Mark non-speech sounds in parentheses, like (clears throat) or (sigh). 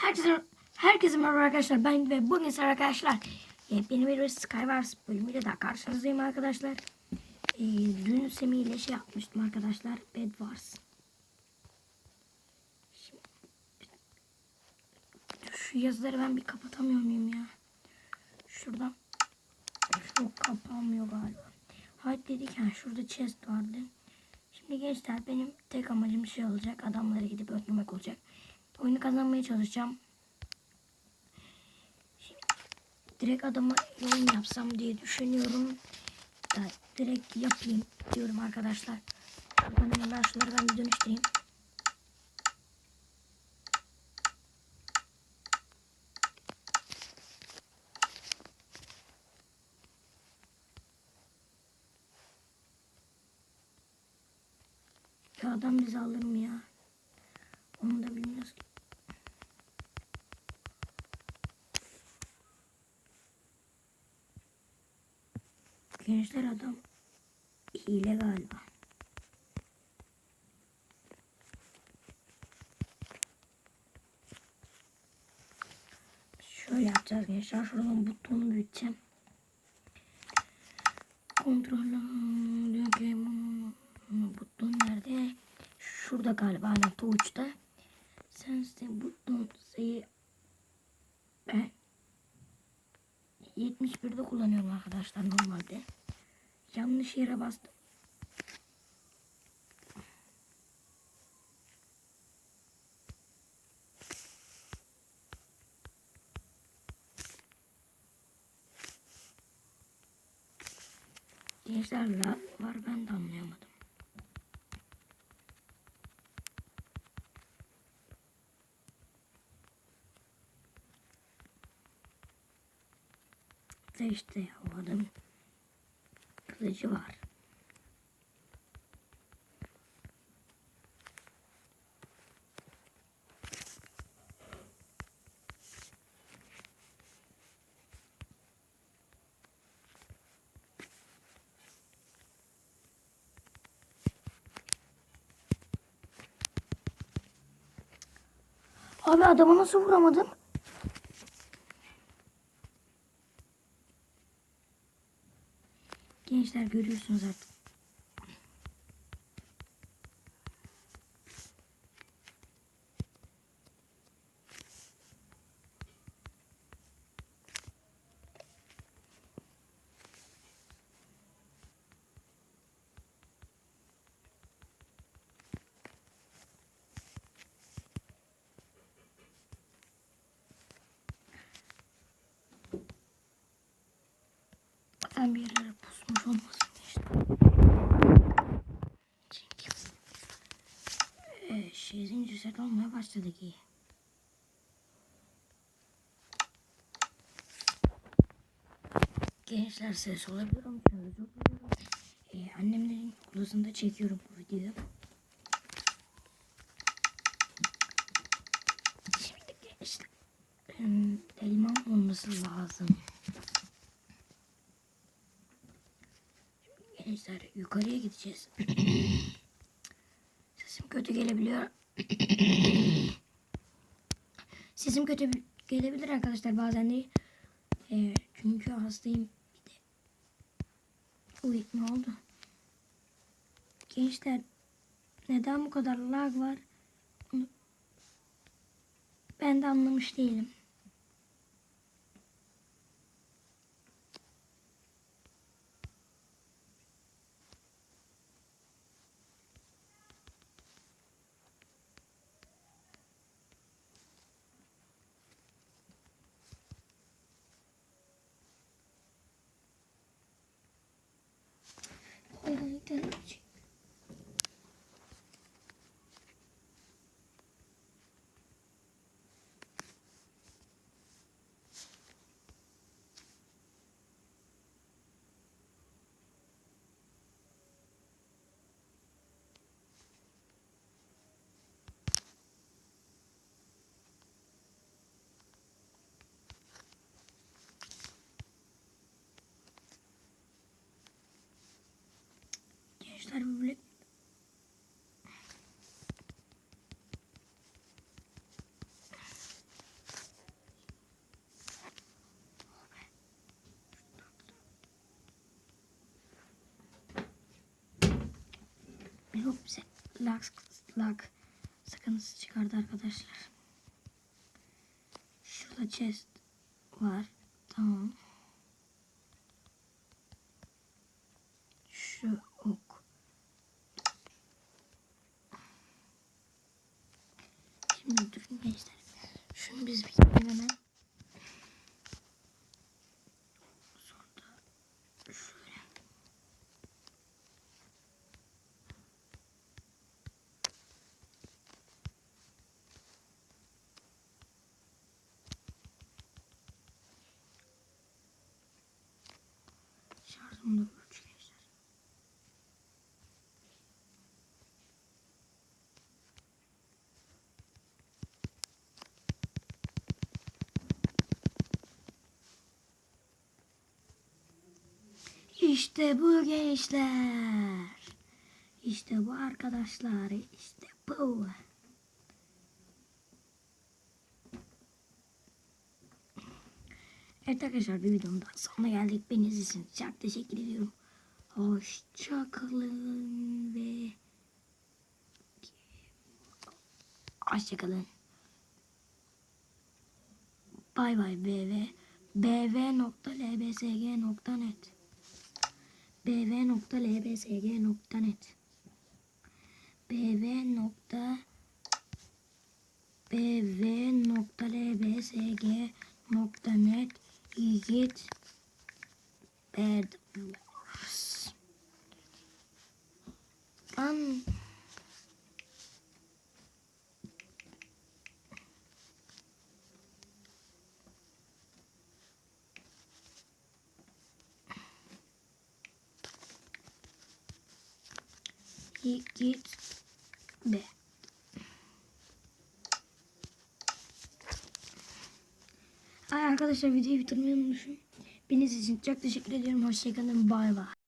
Herkese, herkese merhaba arkadaşlar. Ben ve bugün size arkadaşlar yeni bir Skywars bölümüyle daha karşınızdayım arkadaşlar. Ee, dün Semih ile şey yapmıştım arkadaşlar. Bed Wars. Şimdi, şu yazıları ben bir kapatamıyor muyum ya? Şuradan. Şu kapanmıyor galiba. Hayır dedik ya şurada chest vardı. Şimdi gençler benim tek amacım şey olacak. Adamlara gidip öldürmek olacak. Oyunu kazanmaya çalışacağım. Şimdi direkt adama oyun yapsam diye düşünüyorum. Da direkt yapayım diyorum arkadaşlar. Şuradan hemen şunları ben bir dönüştüreyim. Ya adam bizi alır mı ya? Onu da bilmiyoruz ki. Gençler adam hile galiba. Şöyle yapacağız gençler. Şuradan butonu büyüteceğim. Kontrol ki buton nerede? Şurada galiba aynen touch'ta. Sense buton sayı ben 71'de kullanıyorum arkadaşlar normalde. Yanlış yere bastım. Gençler lag var ben de anlayamadım. Da işte ya o adamın kılıcı var. Abi adamı nasıl vuramadım? Gençler görüyorsunuz artık. Ben bir yerlere pusmuş olmasın işte. Çünkü ee, şey zincir olmaya başladı ki. Gençler ses oluyorum. Ee, annemlerin odasında çekiyorum bu videoyu. Şimdi gençler hmm, elmam olması lazım. Gençler yukarıya gideceğiz. (clears throat) Sesim kötü gelebiliyor. Sesim kötü gelebilir arkadaşlar bazen de. Ee, çünkü hastayım. Bir de. Uy ne oldu? Gençler neden bu kadar lag var? Ben de anlamış değilim. arkadaşlar bu bölüm. Yok bize lag, lag sıkıntısı çıkardı arkadaşlar. Şurada chest var. Tamam. Şarjım da üç gençler. İşte bu gençler. İşte bu arkadaşlar. İşte bu. Evet arkadaşlar bir videonun daha sonuna geldik. Beni izlediğiniz için teşekkür ediyorum. Hoşçakalın ve Hoşçakalın. Bay bay bv bv.lbsg.net bv.lbsg.net bv. bv.lbsg.net Yiğit Bad Wars. Lan Yiğit be. Ay arkadaşlar videoyu bitirmeyi unutmuşum. Beni için çok teşekkür ediyorum. Hoşçakalın. Bay bay.